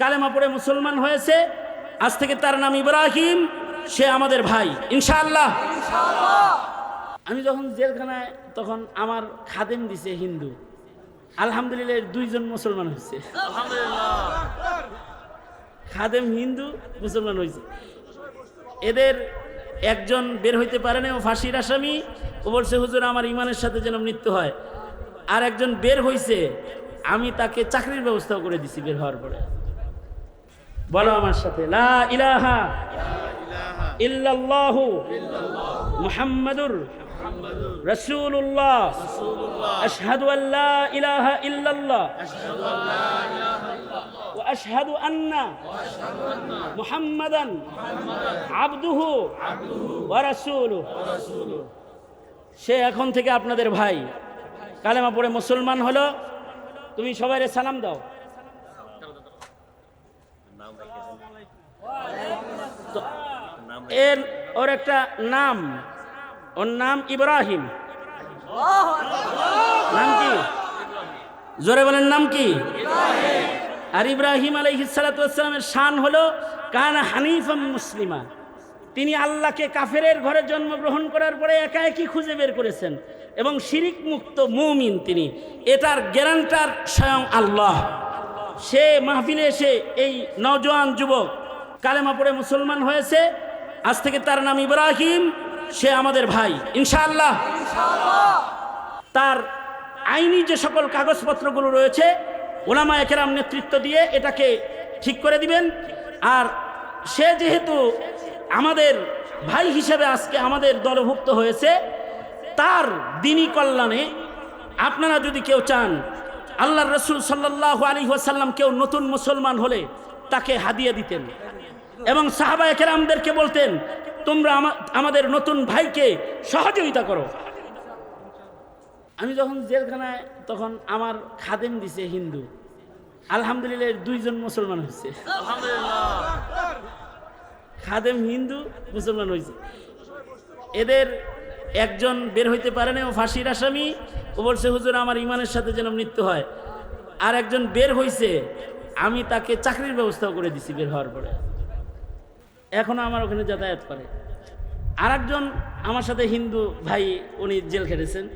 কালেমা পড়ে মুসলমান হয়েছে। আজ থেকে তার নাম ইব্রাহিম, সে আমাদের ভাই। ইনশাআল্লাহ। আমি যখন জেলখানায়, তখন আমার খাদেম দিছে হিন্দু। আলহামদুলিল্লাহ দুইজন মুসলমান হয়েছে। খাদেম হিন্দু, মুসলমান হয়েছে। এদের একজন বের হইতে পারে না ও ফাঁসির আসামি। ও বলছে, হুজুর, আমার ইমানের সাথে যেন মৃত্যু হয়। আর একজন বের হইছে, আমি তাকে চাকরির ব্যবস্থাও করে দিছি বের হওয়ার পরে। বলো আমার সাথে, লা ইলাহা ইল্লাল্লাহ মুহাম্মাদুর রাসূলুল্লাহ। আশহাদু আল্লা ইলাহা ইল্লাল্লাহ। ওয়া আশহাদু আন্না মুহাম্মাদান আবদুহু ওয়া সে এখন থেকে আপনাদের ভাই। কালেমা পড়ে মুসলমান হলো। তুমি সবাইরে সালাম দাও। এর ওর একটা নাম, ওর নাম ইব্রাহিম। নাম কি? জোরে বলেন, নাম কি? আর ইব্রাহিম আলহিসালামের শান হলো, কান হানিফাম মুসলিমা। তিনি আল্লাহকে কাফেরের ঘরে জন্মগ্রহণ করার পরে একা একই খুঁজে বের করেছেন এবং শিরিক মুক্ত মুমিন তিনি। এটার গ্যারান্টার স্বয়ং আল্লাহ। সে মাহফিলে এসে এই নওজোয়ান যুবক কালেমা পড়ে মুসলমান হয়েছে, আজ থেকে তার নাম ইব্রাহিম, সে আমাদের ভাই, ইনশাআল্লাহ। তার আইনি যে সকল কাগজপত্রগুলো রয়েছে ওলামা একেরাম নেতৃত্ব দিয়ে এটাকে ঠিক করে দিবেন। আর সে যেহেতু আমাদের ভাই হিসেবে আজকে আমাদের দলভুক্ত হয়েছে, তার দিনী কল্যাণে আপনারা যদি কেউ চান আল্লাহ রসুল সাল্লাহ আলী ওয়াসাল্লাম কেউ নতুন মুসলমান হলে তাকে হাদিয়ে দিতেন। এবং সাহাবা একেরামদেরকে বলতেন তোমরা আমাদের নতুন ভাইকে সহযোগিতা করো। আমি যখন জেলখানায় তখন আমার খাদেম দিছে হিন্দু। আলহামদুলিল্লাহ দুইজন মুসলমান হয়েছে খাদেম হিন্দু মুসলমান হয়েছে এদের একজন বের হইতে পারে না ও ফাঁসির আসামি। ও বলছে হুজুর আমার ইমানের সাথে যেন মৃত্যু হয়। আর একজন বের হইছে আমি তাকে চাকরির ব্যবস্থাও করে দিছি বের হওয়ার পরে। এখনও আমার ওখানে যাতায়াত করে। আর একজন আমার সাথে হিন্দু ভাই উনি জেল খেটেছেন।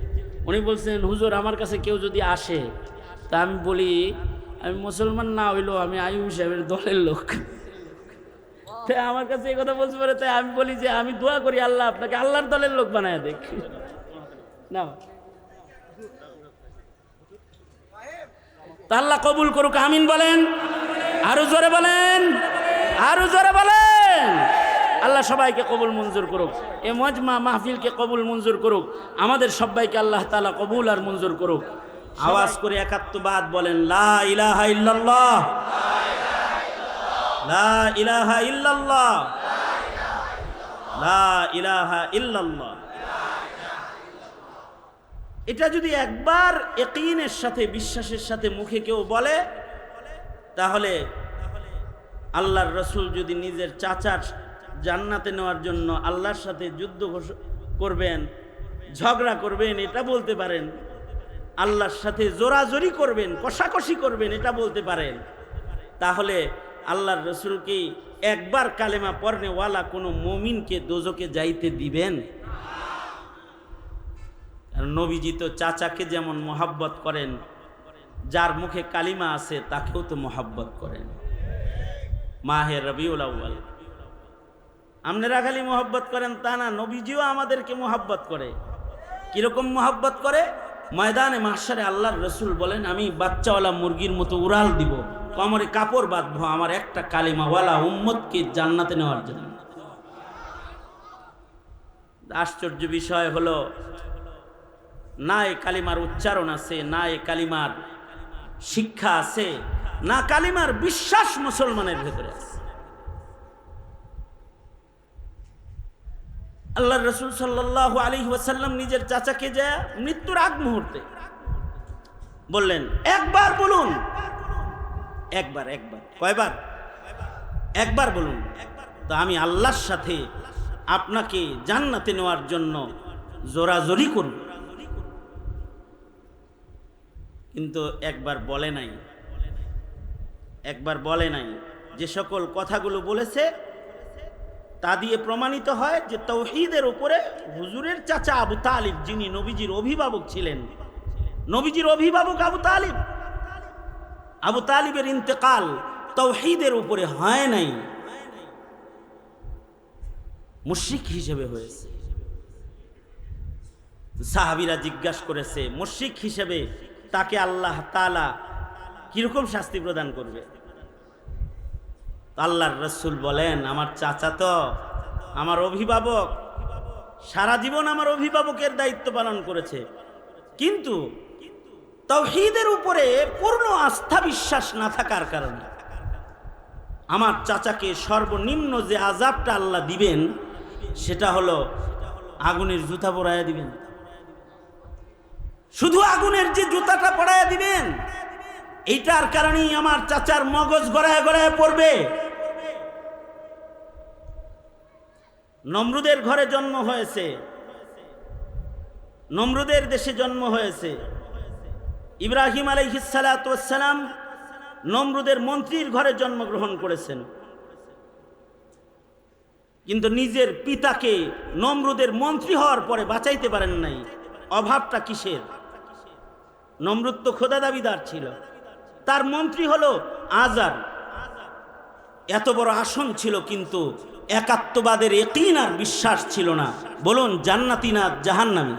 উনি বলছেন হুজুর আমার কাছে কেউ যদি আসে তা আমি বলি আমি মুসলমান না হইলেও আমি আইম সাহেবের দলের লোক। তাই আমার কাছে এই কথা বলতে পারে তাই আমি বলি যে আমি দোয়া করি আল্লাহ আপনাকে আল্লাহর দলের লোক বানায় দেখ। না। তা আল্লাহ কবুল করুক আমিন বলেন। আরও জোরে বলেন। আরও জোরে বলেন। আল্লাহ সবাইকে কবুল মঞ্জুর করুক। এ মজমা মাহফিলকে কবুল মঞ্জুর করুক। আমাদের সবাইকে আল্লাহ তালা কবুল আর মঞ্জুর করুক। আওয়াজ করে একাত্মবাদ বলেন লা ইলাহা ইল্লাল্লাহ। লা ইলাহা ইল্লাল্লাহ। লা ইলাহা ইল্লাল্লাহ। এটা যদি একবার একিনের সাথে বিশ্বাসের সাথে মুখে কেউ বলে তাহলে আল্লাহর রসুল যদি নিজের চাচার জান্নাতে নেওয়ার জন্য আল্লাহর সাথে যুদ্ধ করবেন, ঝগড়া করবেন, এটা বলতে পারেন। আল্লাহর সাথে জোরাজোরি করবেন, কষাকষি করবেন, এটা বলতে পারেন। তাহলে আল্লাহর রসুল কি একবার কালেমা পড়নেওয়ালা কোনো মমিনকে দোজকে যাইতে দিবেন? আর নবীজি তো চাচাকে যেমন মোহাব্বত করেন, যার মুখে কালিমা আছে তাকেও তো মোহাব্বত করেন। মাহে রবিউল আউ্বাল আপনারা খালি মোহাব্বত করেন, তা না, নবীজিও আমাদেরকে মোহাব্বত করে। কীরকম মোহাব্বত করে? ময়দানে মাসারে আল্লাহর রসুল বলেন, আমি বাচ্চাওয়ালা মুরগির মতো উড়াল দিব, কমরে কাপড় বাঁধবো, আমার একটা কালিমাওয়ালা উম্মতকে জান্নাতে নেওয়ার জন্য। আশ্চর্য বিষয় হলো, না এ কালিমার উচ্চারণ আছে, না এ কালিমার শিক্ষা আছে, না কালিমার বিশ্বাস মুসলমানের ভেতরে আছে। আল্লাহ রসুল সাল্লাহ আলী ওয়াসাল্লাম নিজের চাচাকে যা মৃত্যুর আগ মুহূর্তে বললেন, একবার বলুন। একবার একবার। কয়বার? একবার বলুন। তো আমি আল্লাহর সাথে আপনাকে জান্নাতে নেওয়ার জন্য জোরাজোরি করব। কিন্তু একবার বলে নাই। একবার বলে নাই যে সকল কথাগুলো বলেছে তা দিয়ে প্রমাণিত হয় যে তৌহিদের উপরে হুজুরের চাচা আবু তালিব, যিনি নবীজির অভিভাবক ছিলেন। নবীজির অভিভাবক আবু তালিব। আবু তালিবের ইন্তেকাল তৌহিদের উপরে হয় নাই। মুশরিক হিসেবে হয়েছে। সাহাবিরা জিজ্ঞাসা করেছে, মুশরিক হিসেবে তাকে আল্লাহ তালা কীরকম শাস্তি প্রদান করবে? আল্লাহর রসুল বলেন, আমার চাচা তো আমার অভিভাবক। সারা জীবন আমার অভিভাবকের দায়িত্ব পালন করেছে। কিন্তু তৌহিদের উপরে পূর্ণ আস্থা বিশ্বাস না থাকার কারণে আমার চাচাকে সর্বনিম্ন যে আজাবটা আল্লাহ দিবেন, সেটা হলো আগুনের জুতা পরাইয়া দিবেন। শুধু আগুনের যে জুতাটা পরাইয়া দিবেন, এইটার কারণেই আমার চাচার মগজ গড়ায় গড়ায় পড়বে। নমরুদের ঘরে জন্ম হয়েছে। নমরুদের দেশে জন্ম হয়েছে। ইব্রাহিম আলাইহিসালাম নমরুদের মন্ত্রীর ঘরে জন্মগ্রহণ করেছেন। কিন্তু নিজের পিতাকে নমরুদের মন্ত্রী হওয়ার পরে বাঁচাইতে পারেন নাই। অভাবটা কিসের? নমরুদ তো খোদা দাবিদার ছিল। তার মন্ত্রী হলো আজার এত বড় আসন ছিল কিন্তু একাত্মবাদের একিন আর বিশ্বাস ছিল না। বলুন, জান্নাতি না জাহান্নামী?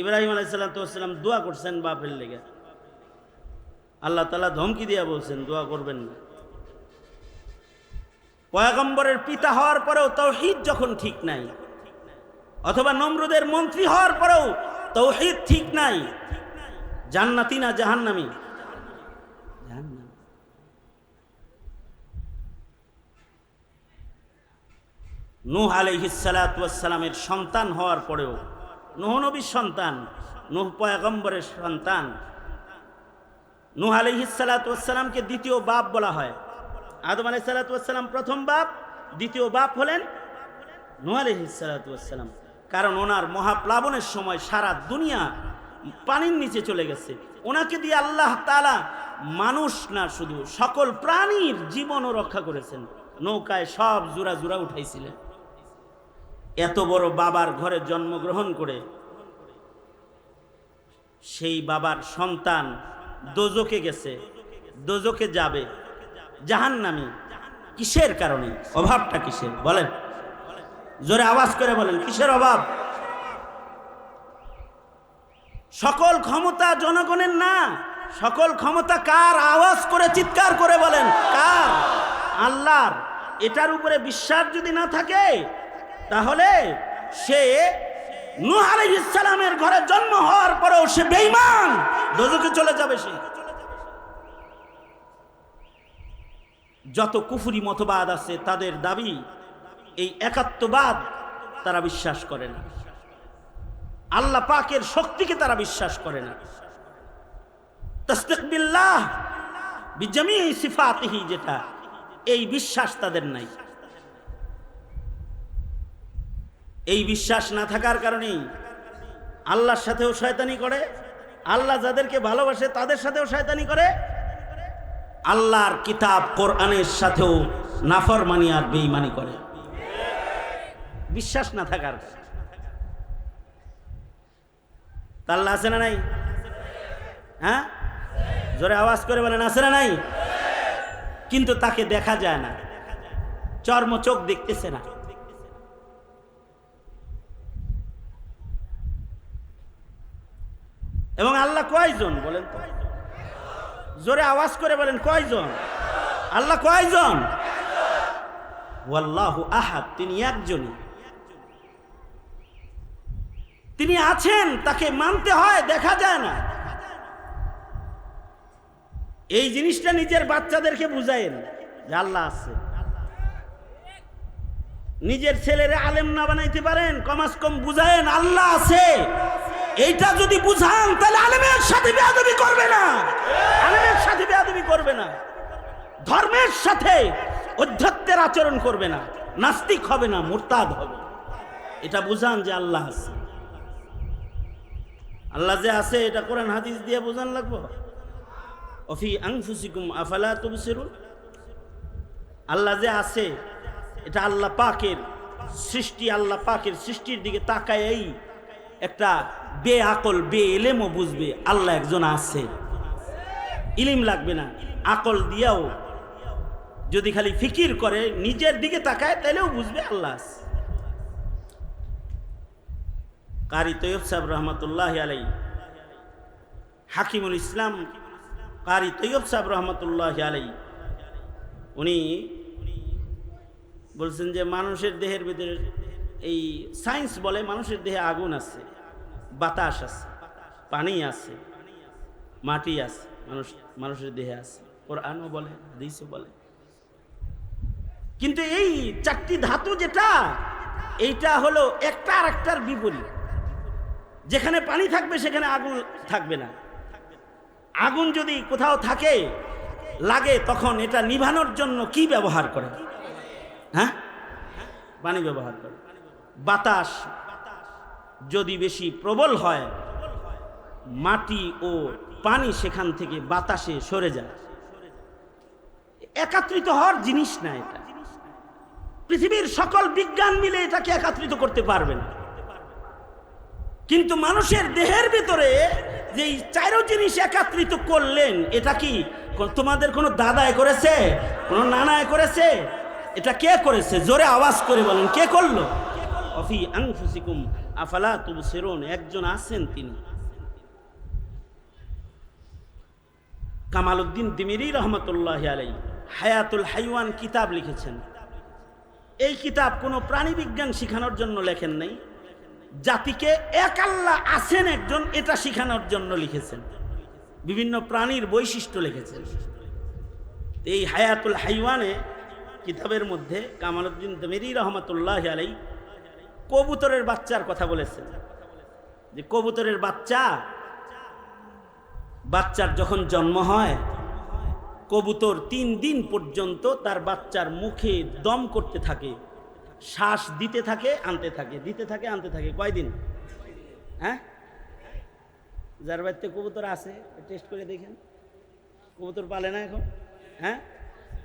ইব্রাহিম আলাইসাল্লাম দোয়া করছেন বাপের লেগে। আল্লাহ তালা ধমকি দিয়া বলছেন, দোয়া করবেন না। পয়াগম্বরের পিতা হওয়ার পরেও তৌহিদ যখন ঠিক নাই, অথবা নমরুদের মন্ত্রী হওয়ার পরেও তৌহিদ ঠিক নাই, জান্নাতি না জাহান্নামী জাহান্নামী? নূহ আলহিসালামের সন্তান হওয়ার পরেও, নুহ নবীর সন্তান, নুহ পয়াগম্বরের সন্তান, নুহ আলহিসালামকে দ্বিতীয় বাপ বলা হয়। আদম আলাইসালাতাম প্রথম বাপ, দ্বিতীয় বাপ হলেন নুহ আলহিসালাম কারণ ওনার মহাপ্লাবনের সময় সারা দুনিয়া পানির নিচে চলে গেছে। ওনাকে দিয়ে আল্লাহ তালা মানুষ না, শুধু সকল প্রাণীর জীবনও রক্ষা করেছেন। নৌকায় সব জোড়া জোড়া উঠাইছিলেন। এত বড় বাবার ঘরে জন্মগ্রহণ করে সেই বাবার সন্তান দোজকে গেছে দোজকে যাবে। জাহান্নামি কিসের কারণে? অভাবটা কিসের? বলেন। জোরে আওয়াজ করে বলেন, কিসের অভাব? সকল ক্ষমতা জনগণের না। সকল ক্ষমতা কার? আওয়াজ করে, চিৎকার করে বলেন, কার? আল্লাহর। এটার উপরে বিশ্বাস যদি না থাকে তাহলে সে নূহ আলাইহিস সালামের ঘরে জন্ম হওয়ার পরেও সে বেঈমান। দোজকে চলে যাবে সে। যত কুফুরি মতবাদ আছে, তাদের দাবি এই একাত্মবাদ তারা বিশ্বাস করে না। আল্লাহ পাকের শক্তিকে তারা বিশ্বাস করে না। তস্তিক বিল্লাহ বিজামি সিফাতিহি যেটা, এই বিশ্বাস তাদের নাই। এই বিশ্বাস না থাকার কারণেই আল্লাহর সাথেও শয়তানি করে, আল্লাহ যাদেরকে ভালোবাসে তাদের সাথেও শয়তানি করে। আল্লাহর কিতাব কোরআনের সাথেও নাফরমানি আর বেইমানি করে। বিশ্বাস না থাকার আল্লাহ আছে না নাই? হ্যাঁ? জোরে আওয়াজ করে বলেন, আছে না নাই? কিন্তু তাকে দেখা যায় না। চর্ম চোখ দেখতেছে না। এবং আল্লাহ কয়জন বলেন জোরে আওয়াজ করে বলেন, কয়জন? আল্লাহ কয়জন? আহাদ, তিনি একজনই। তিনি আছেন, তাকে মানতে হয়, দেখা যায় না। এই জিনিসটা নিজের বাচ্চাদেরকে বুঝায়েন যে আল্লাহ আছে। নিজের ছেলেরা আলেম না বানাইতে পারেন কমাস কম বুঝায়েন, আল্লাহ আছে। এইটা যদি বুঝান, তাহলে আলেমের সাথে বেয়াদবি করবে না। আলেমের সাথে বেয়াদবি করবে না। ধর্মের সাথে অধ্যত্বের আচরণ করবে না। নাস্তিক হবে না, মুরতাদ হবে। এটা বুঝান যে আল্লাহ আছে। আল্লাহ যে আছে, এটা কোরআন, হাদিস দিয়ে বোঝান লাগবো? অফি আংফুসিকুম আফালা তুবসিরুন? আল্লাহ যে আছে, এটা আল্লাহ পাকের সৃষ্টি, আল্লাহ পাকের সৃষ্টির দিকে তাকায় এই একটা বে আকল বে এলেমও বুঝবে, আল্লাহ একজন আছে। ইলিম লাগবে না। আকল দিয়াও যদি খালি ফিকির করে, নিজের দিকে তাকায় তাহলেও বুঝবে আল্লাহ আছে। কারি তৈয়ব সাহেব রহমতুল্লাহ আলাই হাকিমুল ইসলাম কারি তৈয়ব সাহেব রহমতুল্লাহ আলাই উনি বলছেন যে মানুষের দেহের ভিতরে এই সায়েন্স বলে, মানুষের দেহে আগুন আছে। বাতাস আছে, পানি আছে, মাটি আছে, মানুষ, মানুষের দেহে আছে। কোরআনও বলে, হাদিসও বলে। কিন্তু এই চারটি ধাতু যেটা, এইটা হলো একটা আর একটার বিপরীত। যেখানে পানি থাকবে, সেখানে আগুন থাকবে না। আগুন যদি কোথাও থাকে, লাগে, তখন এটা নিভানোর জন্য কি ব্যবহার করে? হ্যাঁ? পানি ব্যবহার করে। বাতাস যদি বেশি প্রবল হয়, মাটি ও পানি সেখান থেকে বাতাসে সরে যায়। একাত্রিত হওয়ার জিনিস না এটা। পৃথিবীর সকল বিজ্ঞান মিলে এটাকে একাত্রিত করতে পারবে না। কিন্তু মানুষের দেহের ভিতরে যে চারো জিনিস একত্রিত করলেন, এটা কি তোমাদের কোনো দাদায় করেছে? কোনো নানায় করেছে? এটা কে করেছে? জোরে আওয়াজ করে বলেন, কে করল? অফি আংফুসিকুম আফালা তুবু সেরুন একজন আছেন তিনি। কামাল উদ্দিন দিমিরি রহমতুল্লাহ আলাই হায়াতুল হাইওয়ান কিতাব লিখেছেন। এই কিতাব কোনো প্রাণী বিজ্ঞান শেখানোর জন্য লেখেন নাই। জাতিকে এক আল্লাহ আছেন একজন, এটা শিখানোর জন্য লিখেছেন। বিভিন্ন প্রাণীর বৈশিষ্ট্য লিখেছেন। এই হায়াতুল হাইওয়ানে কিতাবের মধ্যে কামালউদ্দিন দমেরি রহমতুল্লাহ আলাই কবুতরের বাচ্চার কথা বলেছেন যে কবুতরের বাচ্চা, বাচ্চার যখন জন্ম হয়, কবুতর তিন দিন পর্যন্ত তার বাচ্চার মুখে দম করতে থাকে, শ্বাস দিতে থাকে, আনতে থাকে, দিতে থাকে, আনতে থাকে। কয়দিন? হ্যাঁ? যার বাড়িতে কবুতর আছে টেস্ট করে দেখেন। কবুতর পালে না এখন? হ্যাঁ?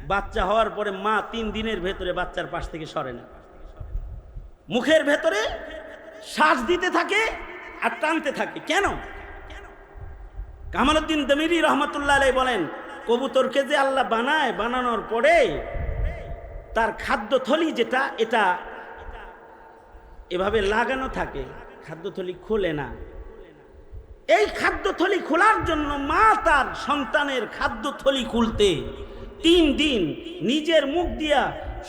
বাচ্চা হওয়ার পরে মা তিন দিনের ভেতরে বাচ্চার পাশ থেকে সরে না। মুখের ভেতরে শ্বাস দিতে থাকে আর টানতে থাকে। কেন? কামালউদ্দিন দমিরি রহমতুল্লাহ আলাই বলেন, কবুতরকে যে আল্লাহ বানায়, বানানোর পরে তার খাদ্যথলি যেটা, এটা এভাবে লাগানো থাকে, খাদ্যথলি খোলে না। এই খাদ্যথলি খোলার জন্য মা তার সন্তানের খাদ্যথলি খুলতে তিন দিন নিজের মুখ দিয়া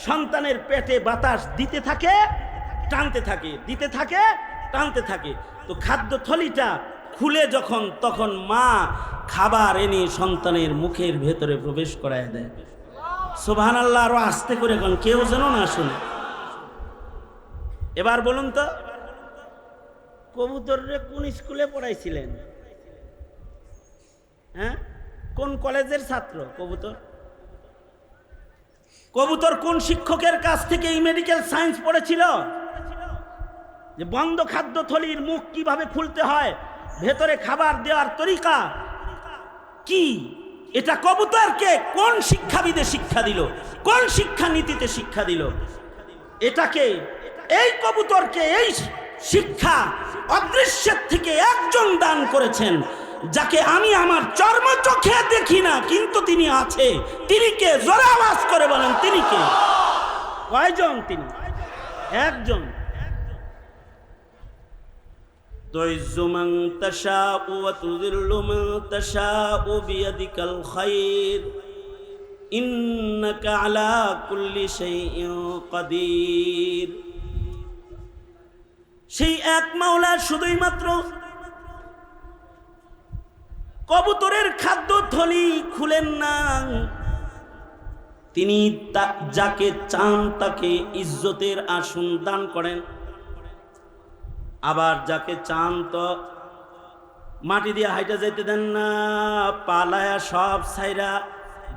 সন্তানের পেটে বাতাস দিতে থাকে টানতে থাকে, দিতে থাকে, টানতে থাকে। তো খাদ্যথলিটা খুলে যখন, তখন মা খাবার এনে সন্তানের মুখের ভেতরে প্রবেশ করায় দেয়। সোভান আল্লাহ আরও আস্তে করে এখন কেউ যেন না শুনে। এবার বলুন তো, কবুতররে কোন স্কুলে পড়াইছিলেন? হ্যাঁ? কোন কলেজের ছাত্র কবুতর? কবুতর কোন শিক্ষকের কাছ থেকে এই মেডিকেল সায়েন্স পড়েছিল? যে বন্ধ খাদ্য থলির মুখ কীভাবে খুলতে হয়, ভেতরে খাবার দেওয়ার তরিকা কি? এটা কবুতরকে কোন শিক্ষাবিদে শিক্ষা দিল? কোন শিক্ষা নীতিতে শিক্ষা দিল? এটাকে, এই কবুতরকে এই শিক্ষা অদৃশ্যের থেকে একজন দান করেছেন, যাকে আমি আমার চর্ম চোখে দেখি না, কিন্তু তিনি আছে। তিনি কে? জোরে আওয়াজ করে বলেন, তিনি কে? কয়জন তিনি? একজন। تعز من تشاء وتذل من تشاء بيدك الخير إنك على كل شيء قدير সেই এক মাওলা শুধুই মাত্র কবুতরের খাদ্য থলি খুলেন না তিনি তা- যাকে চান তাকে ইজ্জতের আসন দান করেন আবার যাকে চান তো মাটি দিয়ে হাইটা যাইতে দেন না, পালায়া সব সাইরা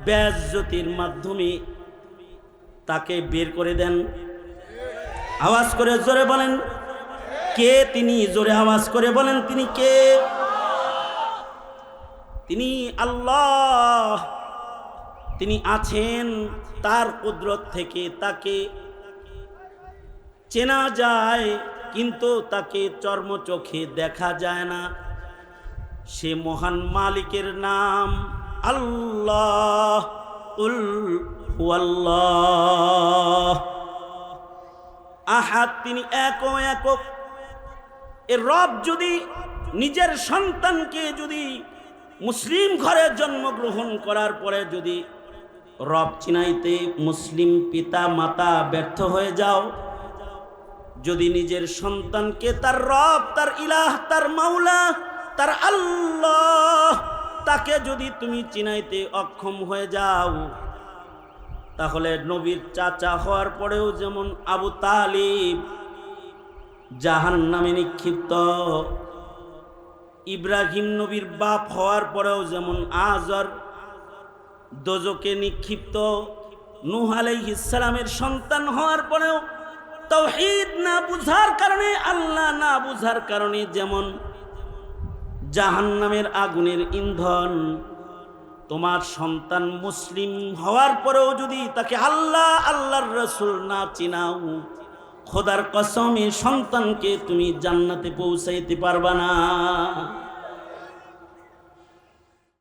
ব্যাজ্যোতির মাধ্যমে তাকে বের করে দেন। আওয়াজ করে জোরে বলেন, কে তিনি? জোরে আওয়াজ করে বলেন, তিনি কে? তিনি আল্লাহ। তিনি আছেন, তার কুদরত থেকে তাকে চেনা যায়। কিন্তু তাকে চর্ম চোখে দেখা যায় না। সে মহান মালিকের নাম আল্লাহ। উল আহাদ, তিনি এক একক। এ রব যদি নিজের সন্তানকে যদি মুসলিম ঘরে জন্মগ্রহণ করার পরে যদি রব চিনাইতে মুসলিম পিতা মাতা ব্যর্থ হয়ে যাও যদি নিজের সন্তানকে তার রব, তার ইলাহ, তার মাওলা, তার আল্লাহ, তাকে যদি তুমি চিনাইতে অক্ষম হয়ে যাও, তাহলে নবীর চাচা হওয়ার পরেও যেমন আবু তালিব জাহান নামে নিক্ষিপ্ত, ইব্রাহিম নবীর বাপ হওয়ার পরেও যেমন আজর দোজকে নিক্ষিপ্ত, নূহ আলাইহিসসালামের সন্তান হওয়ার পরেও তৌহিদ না বুঝার কারণে, আল্লাহ না বুঝার কারণে যেমন জাহান্নামের আগুনের ইন্ধন, তোমার সন্তান মুসলিম হওয়ার পরেও যদি তাকে আল্লাহ, আল্লাহর রসুল না চিনাও, খোদার কসমে সন্তানকে তুমি জান্নাতে পৌঁছাইতে পারবা না।